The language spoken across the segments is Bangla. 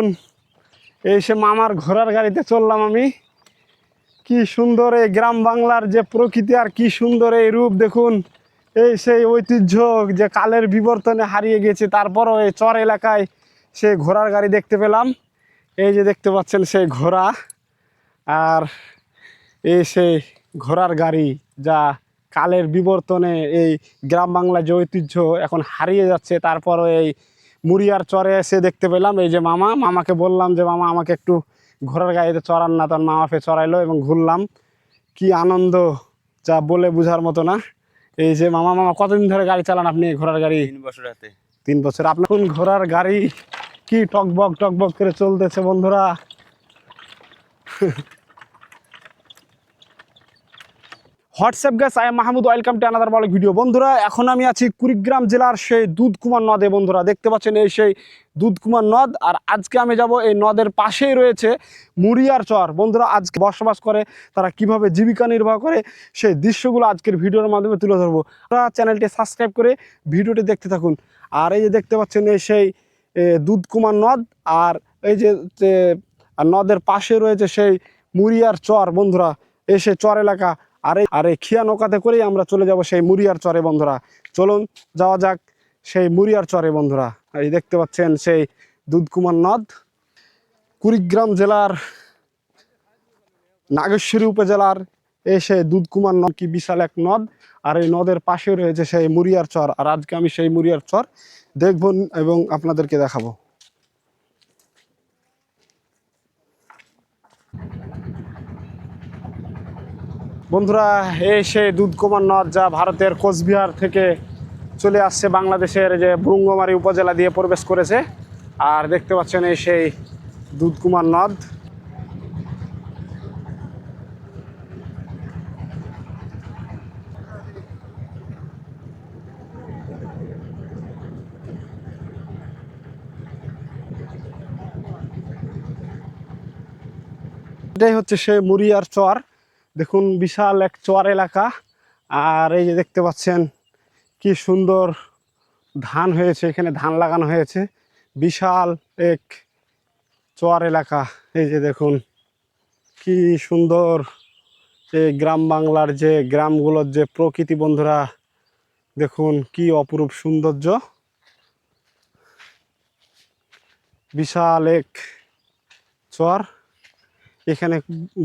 দেখুন এই সে মামার ঘোড়ার গাড়িতে চললাম আমি। কি সুন্দর এই গ্রাম বাংলার যে প্রকৃতি আর কি সুন্দর এই রূপ দেখুন। এই সেই ঐতিহ্য যে কালের বিবর্তনে হারিয়ে গেছে, তারপরও এই চর এলাকায় সে ঘোড়ার গাড়ি দেখতে পেলাম। এই যে দেখতে পাচ্ছেন সেই ঘোড়া আর এই সেই ঘোড়ার গাড়ি যা কালের বিবর্তনে এই গ্রাম বাংলা যে ঐতিহ্য এখন হারিয়ে যাচ্ছে, তারপরও এই মুড়িয়ার চরে এসে দেখতে পেলাম এই যে মামা মামাকে বললাম যে মামা আমাকে একটু ঘোড়ার গাড়িতে চড়ান না। তখন মামা ফে চড়াইলো এবং ঘুরলাম। কি আনন্দ যা বলে বোঝার মতো না। এই যে মামা মামা কতদিন ধরে গাড়ি চালান আপনি ঘোড়ার গাড়ি? তিন বছর হাতে তিন বছর। আপনার কোন ঘোড়ার গাড়ি? কি টকবক টকবক করে চলতেছে বন্ধুরা। What's up guys, I Mahmud, welcome to another বলে ভিডিও বন্ধুরা, এখন আমি আছি কুড়িগ্রাম জেলার সেই দুধকুমার নদে, বন্ধুরা। দেখতে পাচ্ছেন এই সেই দুধকুমার নদ, আর আজকে আমি যাব এই নদের পাশেই রয়েছে মুড়িয়ার চর। বন্ধুরা, আজকে বসবাস করে, তারা কীভাবে জীবিকা নির্বাহ করে, সেই দৃশ্যগুলো আজকের ভিডিওর মাধ্যমে তুলে ধরবো। আপনারা চ্যানেলটি সাবস্ক্রাইব করে ভিডিওটি দেখতে থাকুন। আর এই যে দেখতে পাচ্ছেন এই সেই দুধকুমার নদ, আর এই যে, নদের পাশে রয়েছে সেই মুড়িয়ার চর, বন্ধুরা। এই সেই চর এলাকা আর আর খিয়া নৌকাতে করেই আমরা চলে যাব সেই মুড়িয়ার চরে বন্ধুরা। চলুন, যাওয়া যাক সেই মুড়িয়ার চরে বন্ধুরা। এই দেখতে পাচ্ছেন সেই দুধকুমার নদ। কুড়িগ্রাম জেলার নাগেশ্বরী উপজেলার এই সেই দুধকুমার নদ কি বিশাল এক নদ। আর এই নদের পাশে রয়েছে সেই মুড়িয়ার চর। আর আজকে আমি সেই মুড়িয়ার চর দেখব এবং আপনাদেরকে দেখাবো। বন্ধুরা এই সেই দুধকুমার নদ যা ভারতের কোচবিহার থেকে চলে আসছে বাংলাদেশের, যে ব্রুঙ্গমারি উপজেলা দিয়ে প্রবেশ করেছে। আর দেখতে পাচ্ছেন এই সেই দুধকুমার নদ। এটাই হচ্ছে সেই মুড়িয়ার চর। দেখুন, বিশাল এক চর এলাকা। আর এই যে দেখতে পাচ্ছেন, কি সুন্দর ধান হয়েছে, এখানে ধান লাগানো হয়েছে। বিশাল এক চর এলাকা। এই যে দেখুন, কি সুন্দর এই গ্রাম বাংলার যে গ্রামগুলোর যে প্রকৃতি বন্ধুরা, দেখুন, কি অপরূপ সৌন্দর্য। বিশাল এক চর এখানে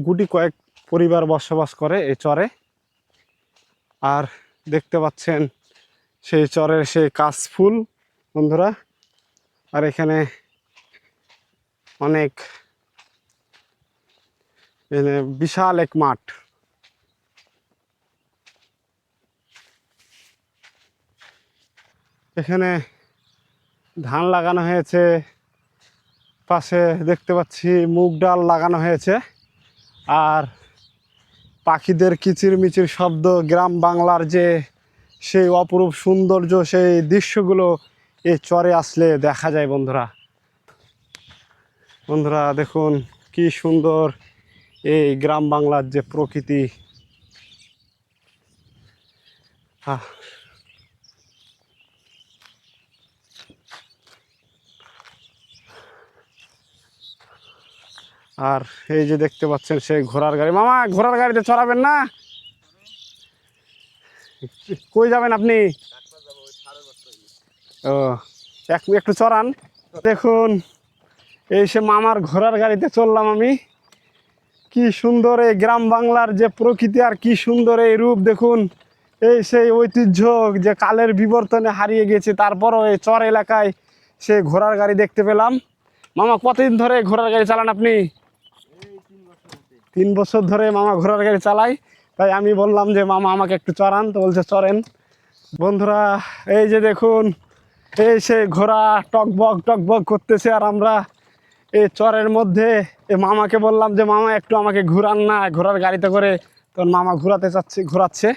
গুটি কয়েক পরিবার বসবাস করে এই চরে। আর দেখতে পাচ্ছেন সেই চরের সেই কাশফুল বন্ধুরা। আর এখানে অনেক বিশাল এক মাঠ। এখানে ধান লাগানো হয়েছে। পাশে দেখতে পাচ্ছি মুগ ডাল লাগানো হয়েছে। আর পাখিদের কিচিরমিচির শব্দ, গ্রাম বাংলার যে সেই অপরূপ সৌন্দর্য, সেই দৃশ্যগুলো এ চরে আসলে দেখা যায় বন্ধুরা। বন্ধুরা, দেখুন কি সুন্দর এই গ্রাম বাংলার যে প্রকৃতি। আহ আর এই যে দেখতে পাচ্ছেন সেই ঘোড়ার গাড়ি। মামা, ঘোড়ার গাড়িতে চড়াবেন না? কই যাবেন আপনি? ও, এক একটু চড়ান। দেখুন, এই সে মামার ঘোড়ার গাড়িতে চললাম আমি। কি সুন্দর এই গ্রাম বাংলার যে প্রকৃতি আর কি সুন্দর এই রূপ, দেখুন। এই সেই ঐতিহ্য যে কালের বিবর্তনে হারিয়ে গেছে, তারপরও এই চর এলাকায় সে ঘোড়ার গাড়ি দেখতে পেলাম। মামা, কতদিন ধরে ঘোড়ার গাড়ি চালান আপনি? তিন বছর ধরে মামা ঘোড়ার গাড়ি চালাই। তাই আমি বললাম যে, মামা, আমাকে একটু চড়ান। তো বলছে, চড়েন। বন্ধুরা, এই যে দেখুন, এই সে ঘোড়া টকবক টকবক করতেছে আর আমরা এই চরের মধ্যে। এ মামাকে বললাম যে, মামা, একটু আমাকে ঘুরান না, ঘোড়ার গাড়িতে করে। তখন মামা ঘোরাতে চাচ্ছে ঘোরাচ্ছে।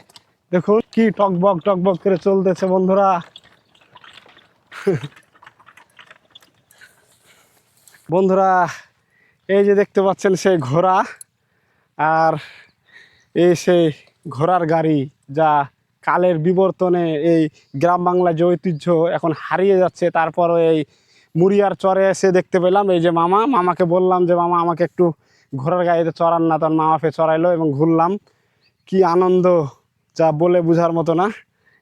দেখুন, কি টকবক টকবক করে চলতেছে বন্ধুরা। বন্ধুরা, এই যে দেখতে পাচ্ছেন সেই ঘোড়া। আর এই সেই ঘোড়ার গাড়ি যা কালের বিবর্তনে এই গ্রাম বাংলা যে ঐতিহ্য এখন হারিয়ে যাচ্ছে তারপর এই মুড়িয়ার চরে এসে দেখতে পেলাম। এই যে মামা মামাকে বললাম যে মামা আমাকে একটু ঘোড়ার গাড়িতে চড়ান না। তখন মামা ফে চড়াইলো এবং ঘুরলাম। কি আনন্দ যা বলে বোঝার মতো না।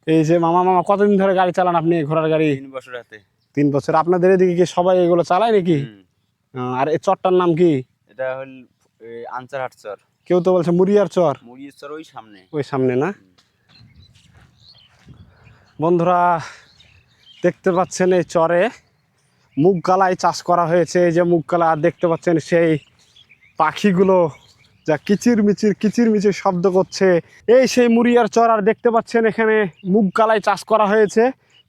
এই যে মামা মামা কতদিন ধরে গাড়ি চালান আপনি ঘোড়ার গাড়ি? তিন বছর হাতে তিন বছর। আপনাদের এদিকে কি সবাই এগুলো চালায় নাকি? আর এই চরটার নাম কি? এটা হল আনসার হাট চর। কেউ তো বলছে মুড়িয়ার চর। মুড়ির চর ওই সামনে। ওই সামনে না? বন্ধুরা দেখতে পাচ্ছেন এই চরে মুগ গালায় চাষ করা হয়েছে। এই যে মুগ গালা আর দেখতে পাচ্ছেন সেই পাখিগুলো যা কিচির মিচির কিচির মিচির শব্দ করছে। এই সেই মুড়িয়ার চর আর দেখতে পাচ্ছেন এখানে মুগ কালাই চাষ করা হয়েছে।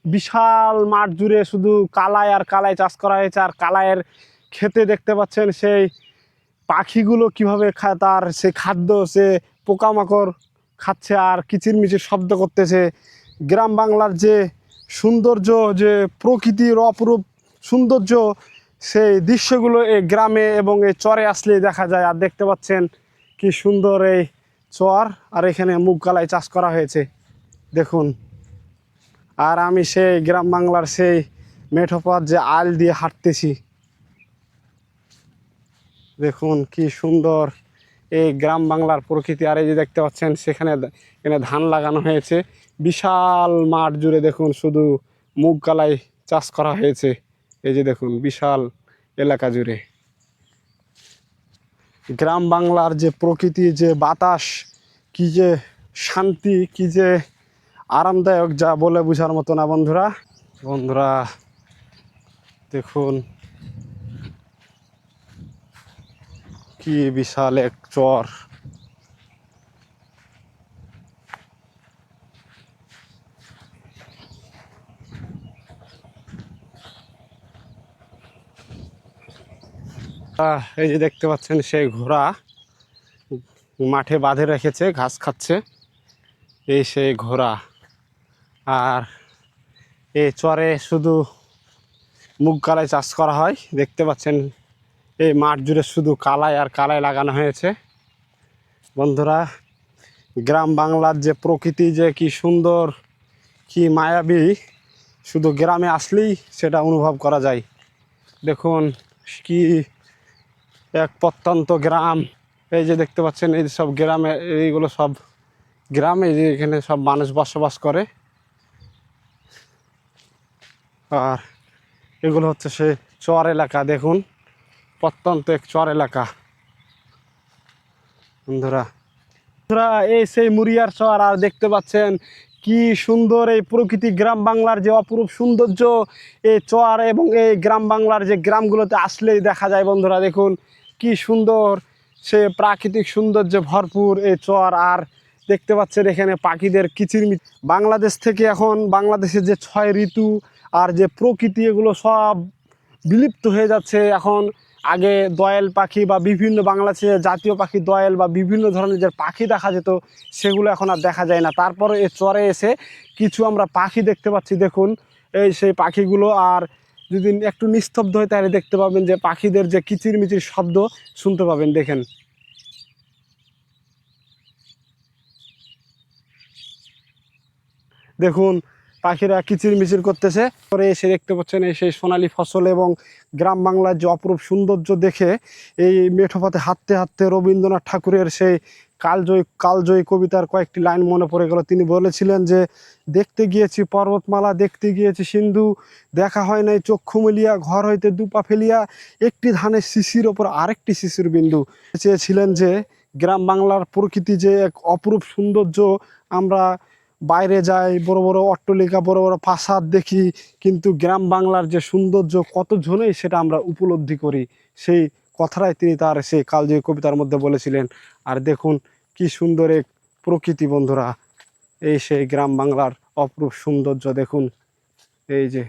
বিশাল মাঠ জুড়ে শুধু কালাই আর কালাই চাষ করা হয়েছে আর কালাইয়ের খেতে দেখতে পাচ্ছেন সেই পাখিগুলো কীভাবে খায় তার সে খাদ্য, সে পোকামাকড় খাচ্ছে আর কিচিরমিচির শব্দ করতেছে। গ্রাম বাংলার যে সৌন্দর্য, যে প্রকৃতির অপরূপ সৌন্দর্য, সেই দৃশ্যগুলো এই গ্রামে এবং এই চরে আসলেই দেখা যায়। আর দেখতে পাচ্ছেন কি সুন্দর এই চর। আর এখানে মুগ গালায় চাষ করা হয়েছে। দেখুন। আর আমি সেই গ্রাম বাংলার সেই মেঠোপথ যে আল দিয়ে হাঁটতেছি। দেখুন কি সুন্দর এই গ্রাম বাংলার প্রকৃতি। আর এই যে দেখতে পাচ্ছেন, সেখানে এখানে ধান লাগানো হয়েছে। বিশাল মাঠ জুড়ে দেখুন, শুধু মুগ গালাই চাষ করা হয়েছে। এই যে দেখুন, বিশাল এলাকা জুড়ে। গ্রাম বাংলার যে প্রকৃতি, যে বাতাস, কি যে শান্তি, কি যে আরামদায়ক, যা বলে বোঝার মতো না বন্ধুরা। বন্ধুরা, দেখুন কি বিশাল এক চর। এই যে দেখতে পাচ্ছেন সেই ঘোড়া মাঠে বাঁধে রেখেছে, ঘাস খাচ্ছে। এই সেই ঘোড়া। আর এই চরে শুধু মুগ কালায় চাষ করা হয়, দেখতে পাচ্ছেন এই মাঠ জুড়ে শুধু কালাই আর কালাই লাগানো হয়েছে। বন্ধুরা, গ্রাম বাংলার যে প্রকৃতি যে কি সুন্দর, কি মায়াবী, শুধু গ্রামে আসলেই সেটা অনুভব করা যায়। দেখুন কি এক প্রত্যন্ত গ্রাম। এই যে দেখতে পাচ্ছেন, এই সব গ্রামে, এইগুলো সব গ্রামে যে এখানে সব মানুষ বসবাস করে। আর এগুলো হচ্ছে সে চর এলাকা, দেখুন। প্রত্যন্ত এক চর এলাকা। বন্ধুরা বন্ধুরা, এই সেই মুরিয়ার চর, আর দেখতে পাচ্ছেন কি সুন্দর এই প্রকৃতি গ্রাম বাংলার যে অপরূপ সৌন্দর্য, এই চর এবং এই গ্রাম বাংলার যে গ্রামগুলোতে আসলেই দেখা যায় বন্ধুরা, দেখুন কি সুন্দর সে প্রাকৃতিক সৌন্দর্যে ভরপুর এই চর, আর দেখতে পাচ্ছেন এখানে পাখিদের কিচিরমিচ। বাংলাদেশ থেকে এখন বাংলাদেশের যে ছয় ঋতু আর যে প্রকৃতি, এগুলো সব বিলুপ্ত হয়ে যাচ্ছে এখন। আগে দয়াল পাখি বা বিভিন্ন বাংলাদেশের জাতীয় পাখি দয়াল বা বিভিন্ন ধরনের যে পাখি দেখা যেত, সেগুলো এখন আর দেখা যায় না। তারপরে এ চরে এসে কিছু আমরা পাখি দেখতে পাচ্ছি, দেখুন, এই সেই পাখিগুলো। আর যদি একটু নিস্তব্ধ হয় তাহলে দেখতে পাবেন যে পাখিদের যে কিচিরমিচির শব্দ শুনতে পাবেন, দেখেন। দেখুন পাখিরা কিচিরমিচির করতেছে। পরে এসে দেখতে পাচ্ছেন এই সেই সোনালি ফসল এবং গ্রাম বাংলার যে অপরূপ সৌন্দর্য দেখে এই মেঠোপথে হাঁটতে হাঁটতে রবীন্দ্রনাথ ঠাকুরের সেই কালজয়ী কালজয়ী কবিতার কয়েকটি লাইন মনে পড়ে গেল। তিনি বলেছিলেন যে, দেখতে গিয়েছি পর্বতমালা, দেখতে গিয়েছি সিন্ধু, দেখা হয় নাই চক্ষু মিলিয়া, ঘর হইতে দুপা ফেলিয়া, একটি ধানের শিশির ওপর আরেকটি শিশির বিন্দু। চেয়েছিলেন যে, গ্রাম বাংলার প্রকৃতি যে এক অপরূপ সৌন্দর্য, আমরা বাইরে যাই বড় বড় অট্টলিকা, বড় বড় প্রাসাদ দেখি, কিন্তু গ্রাম বাংলার যে সৌন্দর্য কত জনেই সেটা আমরা উপলব্ধি করি। সেই কথাটাই তিনি তার সেই কালজয়ী কবিতার মধ্যে বলেছিলেন। আর দেখুন কি সুন্দর এক প্রকৃতি বন্ধুরা, এই সেই গ্রাম বাংলার অপরূপ সৌন্দর্য, দেখুন। এই যে